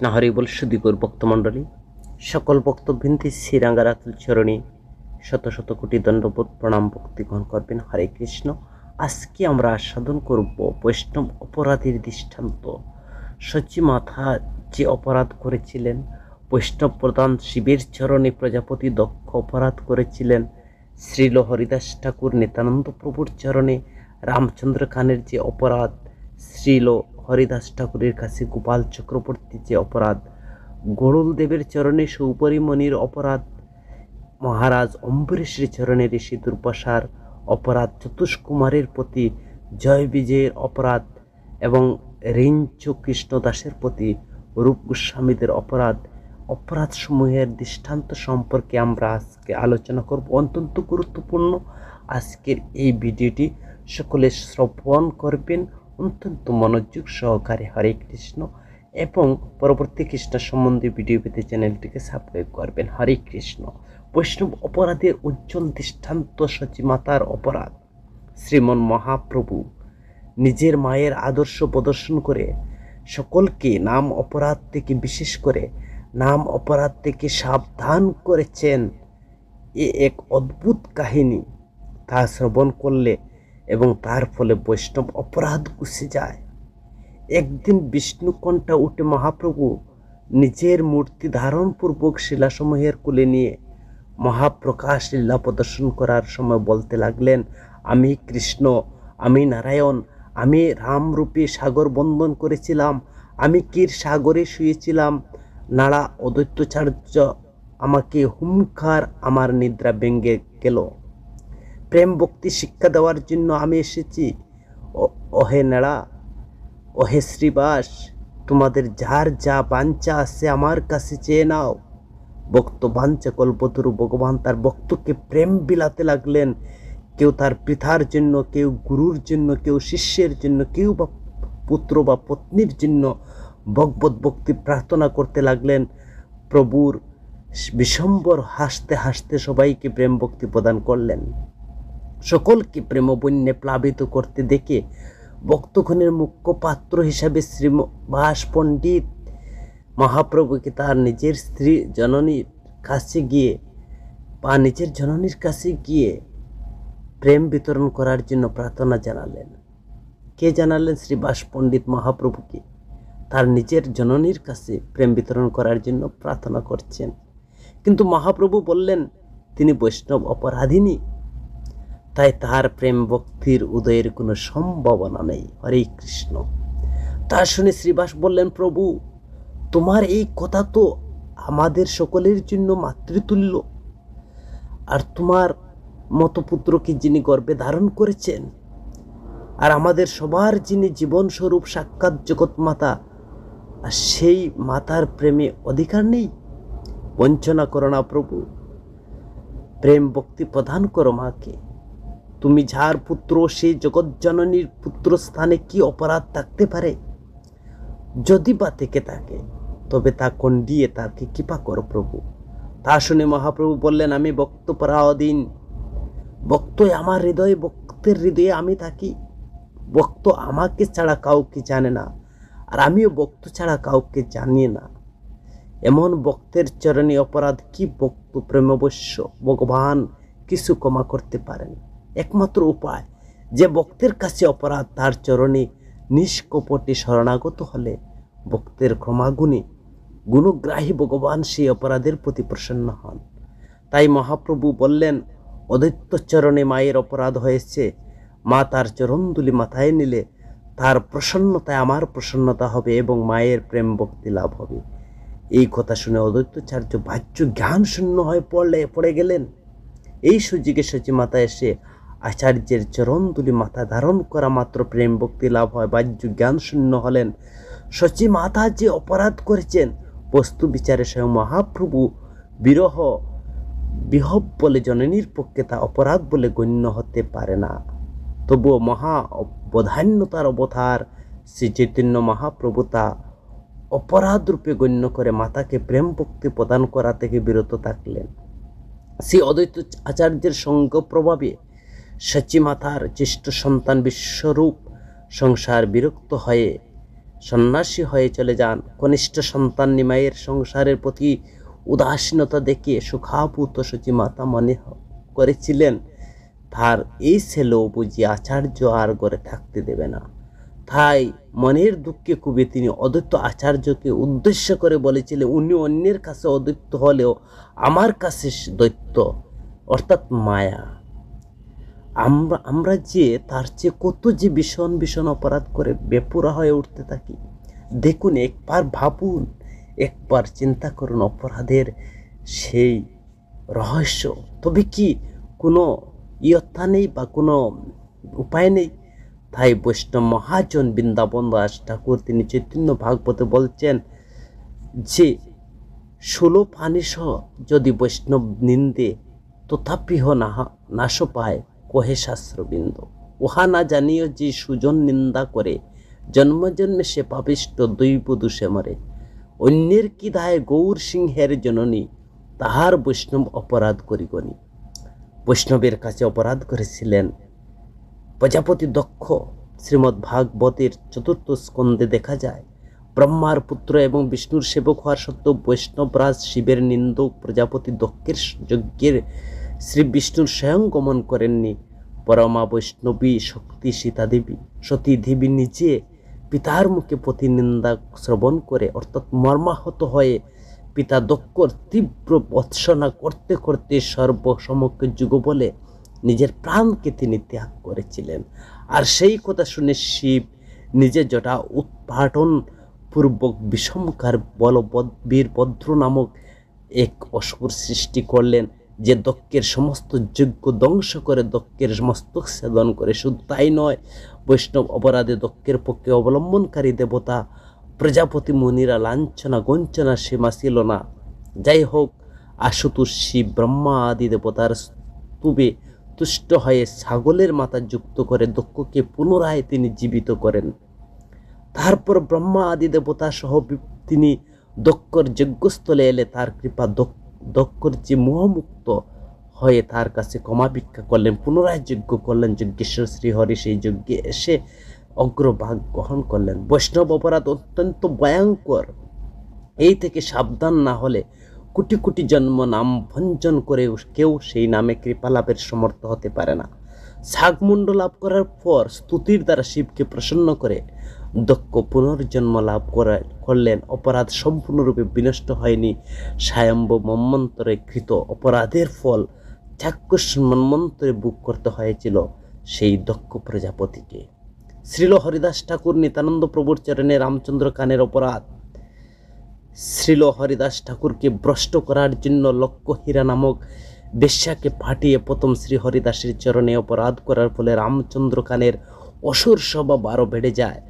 কৃষ্ণ হরি বল সুদীপুর ভক্তমণ্ডলী। সকল ভক্তবৃন্দি শ্রীরাঙ্গারাতুল চরণী শত শত কোটি দণ্ডবোধ প্রণাম ভক্তি গ্রহণ করবেন। হরে কৃষ্ণ। আজকে আমরা সাধন করব বৈষ্ণব অপরাধীর দৃষ্টান্ত। সচি মাথা যে অপরাধ করেছিলেন, বৈষ্ণব প্রধান শিবের চরণে প্রজাপতি দক্ষ অপরাধ করেছিলেন, শ্রীল হরিদাস ঠাকুর নিত্যানন্দ প্রভুর চরণে রামচন্দ্র খানের যে অপরাধ, শ্রীল হরিদাস ঠাকুরের কাছে গোপাল চক্রবর্তীর যে অপরাধ, গরুল দেবের চরণে সৌপরিমণির অপরাধ, মহারাজ অম্বরীশের চরণে ঋষি দুর্বাসার অপরাধ, চতুষ্কুমারের প্রতি জয় বিজয়ের অপরাধ এবং রিঞ্চ কৃষ্ণদাসের প্রতি রূপ গোস্বামীদের অপরাধ অপরাধসমূহের দৃষ্টান্ত সম্পর্কে আমরা আজকে আলোচনা করব। অত্যন্ত গুরুত্বপূর্ণ আজকের এই ভিডিওটি। সকলে শ্রবণ করবেন। অত্যন্ত মনোযোগ সহকারে হরে কৃষ্ণ এবং পরবর্তী কৃষ্ণ সম্বন্ধে ভিডিও পেতে চ্যানেলটিকে সাবস্ক্রাইব করবেন। হরে কৃষ্ণ। বৈষ্ণব অপরাধের উজ্জ্বল দৃষ্টান্ত সচিমাতার অপরাধ। শ্রীমন মহাপ্রভু নিজের মায়ের আদর্শ প্রদর্শন করে সকলকে নাম অপরাধ থেকে বিশেষ করে নাম অপরাধ থেকে সাবধান করেছেন। এ এক অদ্ভুত কাহিনী। তা শ্রবণ করলে এবং তার ফলে বৈষ্ণব অপরাধ গুছে যায়। একদিন বিষ্ণুকণ্ঠা উঠে মহাপ্রভু নিজের মূর্তি ধারণপূর্বক শিলাসমূহের কুলে নিয়ে মহাপ্রকাশ লীলা প্রদর্শন করার সময় বলতে লাগলেন, আমি কৃষ্ণ, আমি নারায়ণ, আমি রামরূপে সাগর বন্দন করেছিলাম, আমি কীর সাগরে শুয়েছিলাম। নাড়া অদৈত্যাচার্য আমাকে হুমখার আমার নিদ্রা ভেঙ্গে গেল। প্রেম ভক্তি শিক্ষা দেওয়ার জন্য আমি এসেছি। ওহে নেড়া, ওহে শ্রীবাস, তোমাদের যার যা বাঞ্ছা আছে আমার কাছে চেয়ে নাও। ভক্ত বাঞ্ছা কল্পতরু ভগবান তার ভক্তকে প্রেম বিলাতে লাগলেন। কেউ তার পিতার জন্য, কেউ গুরুর জন্য, কেউ শিষ্যের জন্য, কেউ বা পুত্র বা পত্নীর জন্য ভগবত ভক্তি প্রার্থনা করতে লাগলেন। প্রভুর বিশম্বর হাসতে হাসতে সবাইকে প্রেম ভক্তি প্রদান করলেন। সকলকে প্রেমবন্যে প্লাবিত করতে দেখে ভক্তগণের মুখ্য পাত্র হিসাবে শ্রীবাস পণ্ডিত মহাপ্রভুকে তার নিজের স্ত্রী জননীর কাছে গিয়ে বা নিজের জননীর কাছে গিয়ে প্রেম বিতরণ করার জন্য প্রার্থনা জানালেন। কে জানালেন শ্রীবাস পণ্ডিত মহাপ্রভুকে? তার নিজের জননীর কাছে প্রেম বিতরণ করার জন্য প্রার্থনা করছেন। কিন্তু মহাপ্রভু বললেন, তিনি বৈষ্ণব অপরাধিনী তাই তার প্রেম ভক্তির উদয়ের কোনো সম্ভাবনা নেই। হরে কৃষ্ণ। তা শুনে শ্রীবাস বললেন, প্রভু, তোমার এই কথা তো আমাদের সকলের জন্য মাতৃতুল্য। আর তোমার মতো পুত্রকে যিনি গর্বে ধারণ করেছেন, আর আমাদের সবার যিনি জীবনস্বরূপ সাক্ষাৎ জগৎ মাতা আর সেই মাতার প্রেমে অধিকার নেই? বঞ্চনা করো না প্রভু। প্রেম ভক্তি প্রদান করো মাকে। তুমি যার পুত্র সেই জগৎজননীর পুত্র স্থানে কি অপরাধ থাকতে পারে? যদি বা থেকে থাকে, তবে তা কন্ডিয়ে তাকে কৃপা করো প্রভু। তা শুনে মহাপ্রভু বললেন, আমি ভক্ত পরাধীন। ভক্তই আমার হৃদয়ে, ভক্তের হৃদয়ে আমি থাকি। ভক্ত আমাকে ছাড়া কাউকে জানে না, আর আমিও ভক্ত ছাড়া কাউকে জানি না। এমন ভক্তের চরণে অপরাধ কি ভক্ত প্রেমবশ্য? ভগবান কিছু ক্ষমা করতে পারেন। একমাত্র উপায়। যে ভক্তের কাছে অপরাধ, তার চরণে নিষ্কপটে শরণাগত হলে ভক্তের ক্ষমাগুণে গুণগ্রাহী ভগবান সেই অপরাধের প্রতি প্রসন্ন হন। তাই মহাপ্রভু বললেন অদৈত্য চরণে মায়ের অপরাধ হয়েছে। মা তার চরণদুলি মাথায় নিলে তার প্রসন্নতায় আমার প্রসন্নতা হবে এবং মায়ের প্রেম ভক্তি লাভ হবে এই কথা শুনে অদ্বৈতাচার্য বাহ্য জ্ঞান শূন্য হয়ে পড়লে, পড়ে গেলেন। এই সুযোগে সচি মাতা এসে আচার্যের চরণদুলি মাথা ধারণ করা মাত্র প্রেম ভক্তি লাভ হয়, বাহ্য জ্ঞান শূন্য হলেন। সচি মাতা যে অপরাধ করেছেন, বস্তু বিচারে স্বয়ং মহাপ্রভু বিরহ বিহব বলে জননীর পক্ষে তা অপরাধ বলে গণ্য হতে পারে না। তবুও মহা বধান্যতার অবতার শ্রী চৈতন্য মহাপ্রভু তা অপরাধ রূপে গণ্য করে মাতাকে প্রেম ভক্তি প্রদান করা থেকে বিরত থাকলেন। শ্রী অদ্বৈত আচার্যের সঙ্গ প্রভাবে সচি মাতার জ্যেষ্ঠ সন্তান বিশ্বরূপ সংসার বিরক্ত হয়ে সন্ন্যাসী হয়ে চলে যান। কনিষ্ঠ সন্তান নিমাইয়ের সংসারের প্রতি উদাসীনতা দেখে সুখাপুত সচি মাতা মনে করেছিলেন, তার এই ছেলেও বুঝি আচার্য আর গড়ে থাকতে দেবে না। তাই মনের দুঃখে খুবই তিনি অদ্বৈত আচার্যকে উদ্দেশ্য করে বলেছিলেন, উনি অন্যের কাছে অদ্বৈত হলেও আমার কাছে দৈত্য, অর্থাৎ মায়া। আমরা আমরা যে তার চেয়ে কত যে ভীষণ ভীষণ অপরাধ করে বেপুরা হয়ে উঠতে থাকি, দেখুন, একবার ভাবুন, একবার চিন্তা করুন অপরাধের সেই রহস্য। তবে কি কোনো ইয়ত্তা নেই বা কোনো উপায় নেই? তাই বৈষ্ণব মহাজন বৃন্দাবন দাস ঠাকুর তিনি চৈতন্য ভাগবতে বলছেন যে, ষোলো পানিস যদি বৈষ্ণব নিন্দে তথাপিহ নাহা নাশ পায় কহে উহা না জানিও যে সুজন নিন্দা করে জন্মজন্মে সে পাপিষ্ট দৈব দোষে মরে। অন্যের কি দায় গৌর সিংহের জননী, তাহার বৈষ্ণব অপরাধ করিগনি বৈষ্ণবের কাছে অপরাধ করেছিলেন প্রজাপতি দক্ষ। শ্রীমদ্ ভাগবতের চতুর্থ স্কন্ধে দেখা যায়, ব্রহ্মার পুত্র এবং বিষ্ণুর সেবক হওয়ার সত্ত্বেও বৈষ্ণবরাজ শিবের নিন্দক প্রজাপতি দক্ষের যজ্ঞের শ্রী বিষ্ণুর স্বয়ং গমন করেননি। পরমা বৈষ্ণবী শক্তি সীতা দেবী, সতী দেবী নিজে পিতার মুখে প্রতিনিন্দা শ্রবণ করে, অর্থাৎ মর্মাহত হয়ে পিতা দক্ষর তীব্র বৎসনা করতে করতে সর্বসমক্ষ যুগ বলে নিজের প্রাণকে তিনি ত্যাগ করেছিলেন। আর সেই কথা শুনে শিব নিজে জটা উৎপাটন পূর্বক বিষমকার বলবদ বীরভদ্র নামক এক অসুর সৃষ্টি করলেন। যে দক্ষের সমস্ত যোগ্য ধ্বংস করে দক্ষের মস্তক ছেদন করে। শুধু তাই নয়, বৈষ্ণব অপরাধে দক্ষের পক্ষে অবলম্বনকারী দেবতা, প্রজাপতি মুনিরা লাঞ্ছনা গঞ্চনা সীমা ছিল না। যাই হোক, আশুতোষ শিব ব্রহ্মা আদি দেবতার স্তূপে তুষ্ট হয়ে ছাগলের মাথা যুক্ত করে দক্ষকে পুনরায় তিনি জীবিত করেন। তারপর ব্রহ্মা আদি দেবতা সহ তিনি দক্ষর যজ্ঞস্থলে এলে তার কৃপা দক্ষ- দক্ষর যে মোহমুক্ত হয়ে তার কাছে ক্ষমা ভিক্ষা করলেন পুনরায় যজ্ঞ করলেন, যজ্ঞেশ্বর শ্রীহরি সেই যজ্ঞে এসে অগ্রভাগ গ্রহণ করলেন। বৈষ্ণব অপরাধ অত্যন্ত ভয়ঙ্কর। এই থেকে সাবধান না হলে কোটি কোটি জন্ম নাম ভঞ্জন করে কেউ সেই নামে কৃপা লাভের সমর্থ হতে পারে না। শাকমুণ্ড লাভ করার পর স্তুতির দ্বারা শিবকে প্রসন্ন করে দক্ষ পুনর্জন্ম লাভ করা করলেন, অপরাধ সম্পূর্ণরূপে বিনষ্ট হয়নি। স্বয়ম্ভ মন্মন্তরে কৃত অপরাধের ফল চাক্ষুষ মন্মন্তরে বুক করতে হয়েছিল সেই দক্ষ প্রজাপতিকে। শ্রীল হরিদাস ঠাকুর নিতানন্দ প্রভুর চরণে রামচন্দ্র কানের অপরাধ। শ্রীল হরিদাস ঠাকুরকে ভ্রষ্ট করার জন্য লক্ষ্য হীরা নামক বেশ্যাকে ফাটিয়ে প্রথম শ্রী হরিদাসের চরণে অপরাধ করার ফলে রামচন্দ্র কানের অসুর স্বভাব আরও বেড়ে যায়।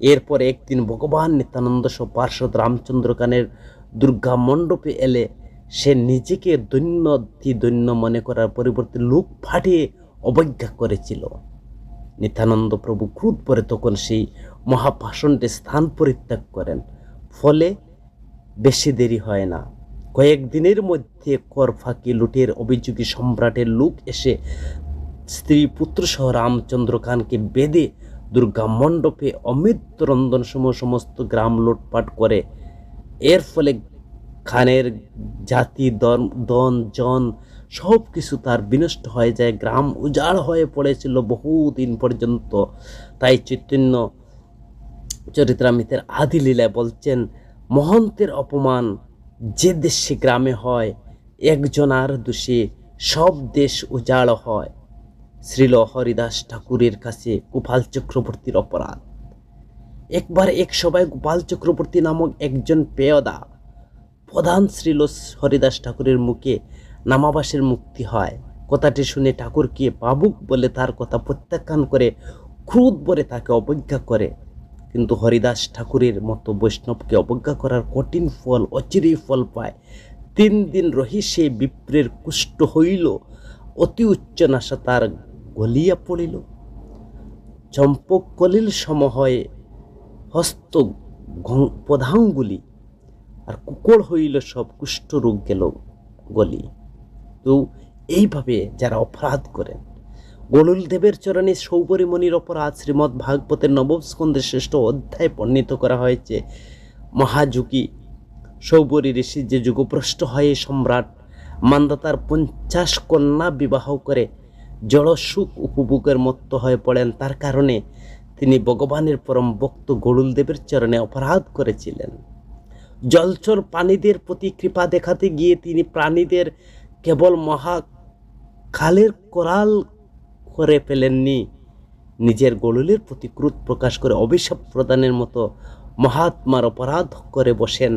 এরপর একদিন ভগবান নিত্যানন্দ সহ পার্শ্বদ রামচন্দ্র কানের দুর্গা মণ্ডপে এলে সে নিজেকে দৈন্য অতি দৈন্য মনে করার পরিবর্তে লোক ফাটিয়ে অবজ্ঞা করেছিল। নিত্যানন্দ প্রভু ক্রুধ পরে তখন সেই মহাপাষণটি স্থান পরিত্যাগ করেন। ফলে বেশি দেরি হয় না। কয়েকদিনের মধ্যে কর ফাঁকি লুটের অভিযোগী সম্রাটের লোক এসে স্ত্রী পুত্র সহ রামচন্দ্র খানকে বেদে দুর্গা মণ্ডপে অমৃত রন্ধন সমূহ সমস্ত গ্রাম লুটপাট করে। এর ফলে খানের জাতি দন দন জন সব কিছু তার বিনষ্ট হয়ে যায়, গ্রাম উজাড় হয়ে পড়েছিল বহুদিন পর্যন্ত। তাই চৈতন্য চরিত্রামিতের আদি লীলায় বলছেন, মহন্তের অপমান যে দেশে গ্রামে হয়, একজন আর দোষে সব দেশ উজাড় হয়। শ্রীল হরিদাস ঠাকুরের কাছে গোপাল চক্রবর্তীর অপরাধ। একবার এক সভায় গোপাল চক্রবর্তী নামক একজন পেয়দা, প্রধান শ্রীল হরিদাস ঠাকুরের মুখে নামাবাসের মুক্তি হয়। কথাটি শুনে ঠাকুরকে বাবুক বলে তার কথা প্রত্যাখ্যান করে ক্রোধ বলে তাকে অবজ্ঞা করে। কিন্তু হরিদাস ঠাকুরের মতো বৈষ্ণবকে অবজ্ঞা করার কঠিন ফল, অচিরেই ফল পায়। তিন দিন রহি সে বিপ্রের কুষ্ঠ হইল, অতি উচ্চ নাশা তার গলিয়া পড়িল। চম্পক কলিল সমহয়ে হস্ত প্রধাঙ্গুলি আর কুকড় হইল সব কুষ্ঠরোগ গেল গলি। তো এইভাবে যারা অপরাধ করেন গরুল দেবের চরণে সৌপরিমণির অপরাধ শ্রীমৎ ভাগবতের নবম স্কন্ধের শ্রেষ্ঠ অধ্যায় বর্ণিত করা হয়েছে। মহাযুগী সৌবরী ঋষি যে যুগভ্রষ্ট হয়ে সম্রাট মান্দাতার পঞ্চাশ কন্যা বিবাহ করে জড়সুখ উপভোগের মত্ত হয়ে পড়েন। তার কারণে তিনি ভগবানের পরম ভক্ত গরুলদেবের চরণে অপরাধ করেছিলেন। জলচর প্রাণীদের প্রতি কৃপা দেখাতে গিয়ে তিনি প্রাণীদের কেবল মহা খালের কোরাল করে ফেলেননি, নিজের গরুলের প্রতি ক্রোধ প্রকাশ করে অভিশাপ প্রদানের মতো মহাত্মার অপরাধ করে বসেন।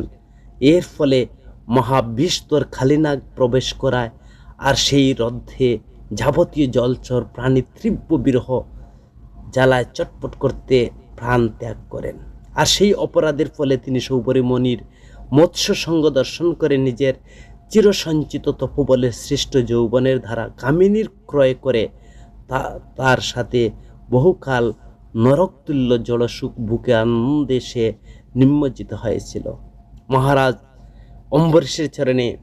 এর ফলে মহাবিস্তর খালিনাগ প্রবেশ করায় আর সেই রদ্ধে যাবতীয় জলচর প্রাণী তীব্র বিরহ জ্বালায় চটপট করতে প্রাণ ত্যাগ করেন। আর সেই অপরাধের ফলে তিনি সৌপরিমণির মৎস্য সঙ্গ দর্শন করে নিজের চিরসঞ্চিত তপবলের সৃষ্ট যৌবনের ধারা কামিনীর ক্রয় করে তা, তার সাথে বহুকাল নরকতুল্য জলসুখ বুকে আনন্দে সে নিমজ্জিত হয়েছিল। মহারাজ অম্বরীশের চরণে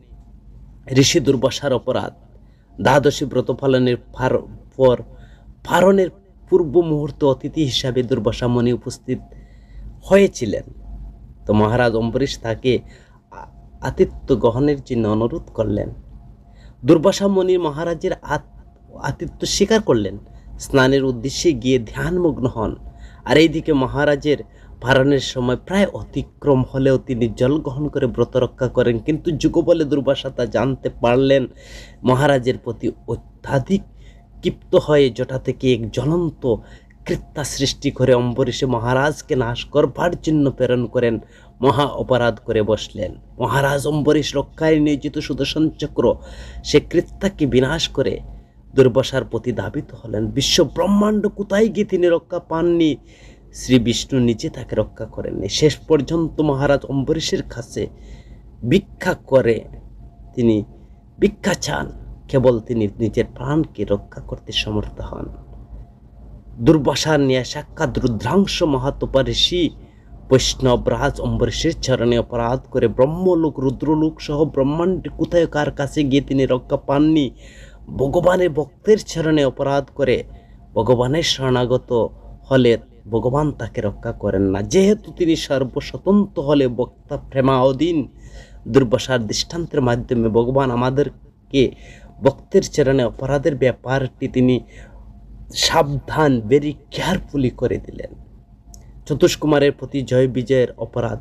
ঋষি দুর্বাসার অপরাধ দ্বাদশী ব্রত পালনের পর পারণের পূর্ব মুহূর্ত অতিথি হিসাবে দুর্বাসা মণি উপস্থিত হয়েছিলেন। তো মহারাজ অম্বরীশ তাকে আতিথ্য গ্রহণের জন্য অনুরোধ করলেন। দুর্বাসা মণি মহারাজের আত- আতিথ্য স্বীকার করলেন। স্নানের উদ্দেশ্যে গিয়ে ধ্যানমগ্ন হন। আর এইদিকে মহারাজের পারণের সময় প্রায় অতিক্রম হলেও তিনি জল গ্রহণ করে ব্রত রক্ষা করেন। কিন্তু যুগবলে দুর্বাসা তা জানতে পারলেন, মহারাজের প্রতি অত্যাধিক ক্ষিপ্ত হয়ে জটা থেকে এক জ্বলন্ত কৃত্যা সৃষ্টি করে অম্বরীশে মহারাজকে নাশ করবার জন্য প্রেরণ করেন, মহা অপরাধ করে বসলেন। মহারাজ অম্বরীশ রক্ষায় নিয়োজিত সুদর্শন চক্র সে কৃত্যাকে বিনাশ করে দুর্বাসার প্রতি ধাবিত হলেন। বিশ্ব ব্রহ্মাণ্ড কোথায় গিয়ে তিনি রক্ষা পাননি? শ্রী বিষ্ণু নিজে তাকে রক্ষা করেননি। শেষ পর্যন্ত মহারাজ অম্বরীশের কাছে ভিক্ষা করে তিনি ভিক্ষা চান। কেবল তিনি নিজের প্রাণকে রক্ষা করতে সমর্থ হন। দুর্বাসার নিয়ে সাক্ষাৎ রুদ্রাংশ মহাতপা ঋষি বৈষ্ণব রাজ অম্বরীশের চরণে অপরাধ করে ব্রহ্মলোক, রুদ্রলোক সহ ব্রহ্মাণ্ডে কোথায় কার কাছে গিয়ে তিনি রক্ষা পাননি? ভগবানের ভক্তের চরণে অপরাধ করে ভগবানের শরণাগত হলে ভগবান তাকে রক্ষা করেন না। যেহেতু তিনি সর্বস্বতন্ত্র হলে বক্তা প্রেমাধীন দুর্বাসার দৃষ্টান্তের মাধ্যমে ভগবান আমাদেরকে বক্তের চরণে অপরাধের ব্যাপারটি তিনি সাবধান ভেরি কেয়ারফুলি করে দিলেন। চতুষ্কুমারের প্রতি জয় বিজয়ের অপরাধ।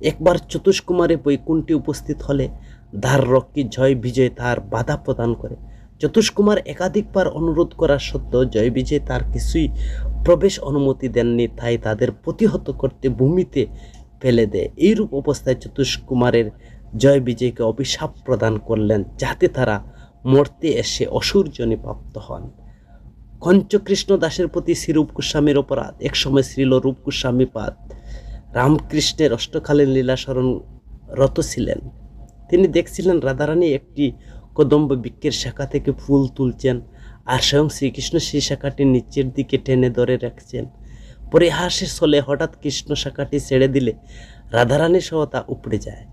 একবার চতুষ্কুমারে বৈকুণ্ঠে উপস্থিত হলে দ্বার রক্ষী জয় বিজয় তার বাধা প্রদান করে। চতুষ্কুমার একাধিকবার অনুরোধ করা সত্ত্বেও জয় বিজয় তার কিছুই প্রবেশ অনুমতি দেননি, তাই তাদের প্রতিহত করতে ভূমিতে ফেলে দেয়। এইরূপ অবস্থায় চতুষ্কুমারের জয় বিজয়কে অভিশাপ প্রদান করলেন, যাতে তারা মরতে এসে অসুরজনী প্রাপ্ত হন। কঞ্চকৃষ্ণ দাসের প্রতি শ্রীরূপ গোস্বামীর অপরাধ। একসময় শ্রীল রূপ গোস্বামী পাদ রামকৃষ্ণের অষ্টকালীন লীলা স্মরণ রত ছিলেন। তিনি দেখছিলেন রাধারানী একটি কদম্ব বৃক্ষের শাখা থেকে ফুল তুলছেন। আর স্বয়ং শ্রীকৃষ্ণ সেই শাখাটি নিচের দিকে টেনে ধরে রাখছেন। পরিহাসের ছলে হঠাৎ কৃষ্ণ শাখাটি ছেড়ে দিলে রাধারানী সহ তা উপড়ে যায়।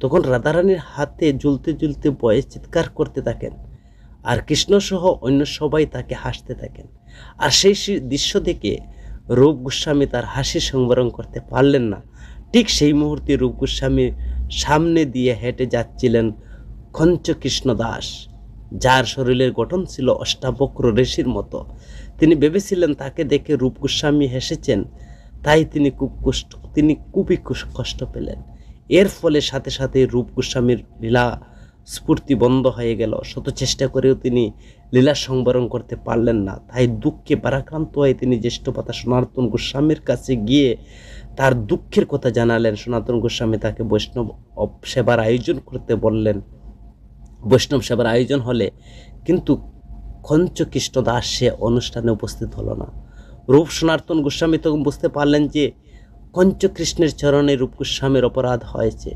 তখন রাধারানীর হাতে ঝুলতে ঝুলতে বয়ে চিৎকার করতে থাকেন আর কৃষ্ণসহ অন্য সবাই তাকে হাসতে থাকেন। আর সেই দৃশ্য দেখে রূপ গোস্বামী তার হাসি সংবরণ করতে পারলেন না। ঠিক সেই মুহূর্তে রূপ গোস্বামীর সামনে দিয়ে হেঁটে যাচ্ছিলেন খঞ্চকৃষ্ণ দাস। যার শরীরের গঠন ছিল অষ্টাবক্র ঋষির মতো। তিনি ভেবেছিলেন তাকে দেখে রূপ গোস্বামী হেসেছেন, তাই তিনি খুব কষ্ট, তিনি খুবই কষ্ট পেলেন। এর ফলে সাথে সাথে রূপ গোস্বামীর লীলা স্ফূর্তি বন্ধ হয়ে গেল। শত চেষ্টা করেও তিনি লীলা সংবরণ করতে পারলেন না। তাই দুঃখে পারাক্রান্ত হয়ে তিনি জ্যেষ্ঠপাতা সনাতন গোস্বামীর কাছে গিয়ে তার দুঃখের কথা জানালেন। সনাতন গোস্বামী তাকে বৈষ্ণব সেবার আয়োজন করতে বললেন। বৈষ্ণব সেবার আয়োজন হলে কিন্তু খঞ্চকৃষ্ণ দাস সে অনুষ্ঠানে উপস্থিত হলো না। রূপ সনাতন গোস্বামী তখন বুঝতে পারলেন যে কঞ্চকৃষ্ণের চরণে রূপ গোস্বামীর অপরাধ হয়েছে।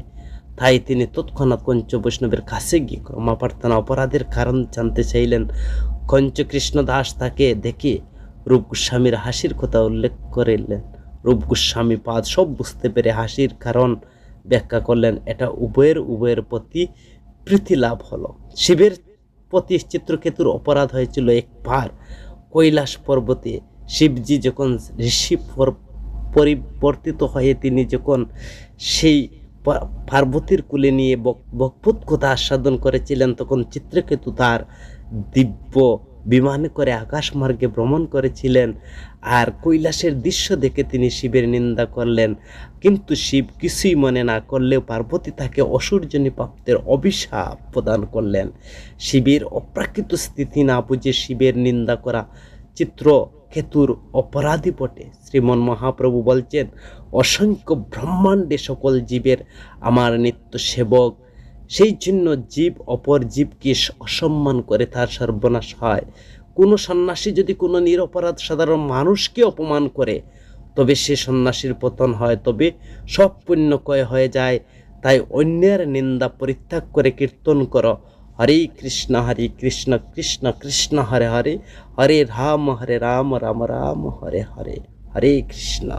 তাই তিনি তৎক্ষণাৎ কঞ্চ বৈষ্ণবের কাছে গিয়ে ক্ষমা প্রার্থনা অপরাধের কারণ জানতে চাইলেন। কঞ্চকৃষ্ণ দাস তাকে দেখে রূপ গোস্বামীর হাসির কথা উল্লেখ করিলেন। রূপ গোস্বামী পাদ সব বুঝতে পেরে হাসির কারণ ব্যাখ্যা করলেন, এটা উভয়ের উভয়ের প্রতি প্রীতি লাভ হলো। শিবের প্রতি চিত্রকেতুর অপরাধ হয়েছিল একবার। কৈলাস পর্বতে শিবজি যখন ঋষি পর- পরিবর্তিত হয়ে তিনি যখন সেই পার্বতীর কুলে নিয়ে বক- বকপুত কথা আস্বাদন করেছিলেন, তখন চিত্রকেতু তার দিব্য বিমানে করে আকাশ মার্গে ভ্রমণ করেছিলেন আর কৈলাসের দৃশ্য দেখে তিনি শিবের নিন্দা করলেন। কিন্তু শিব কিছুই মনে না করলেও পার্বতী তাকে অসুরজনী প্রাপ্তের অভিশাপ প্রদান করলেন। শিবের অপ্রাকৃত স্থিতি না বুঝে শিবের নিন্দা করা চিত্র কেতুর অপরাধী বটে। শ্রীমন মহাপ্রভু বলছেন, অসংখ্য ব্রহ্মাণ্ডে সকল জীবের আমার নিত্য সেবক সেই জন্য জীব অপর জীবকে অসম্মান করে তার সর্বনাশ হয়। কোনো সন্ন্যাসী যদি কোনো নিরপরাধ সাধারণ মানুষকে অপমান করে, তবে সে সন্ন্যাসীর পতন হয়, তবে সব পুণ্যকয় হয়ে যায়। তাই অন্যের নিন্দা পরিত্যাগ করে কীর্তন করো। হরে কৃষ্ণ হরে কৃষ্ণ কৃষ্ণ কৃষ্ণ, হরে হরে। হরে রাম হরে রাম রাম রাম, হরে হরে। হরে কৃষ্ণ।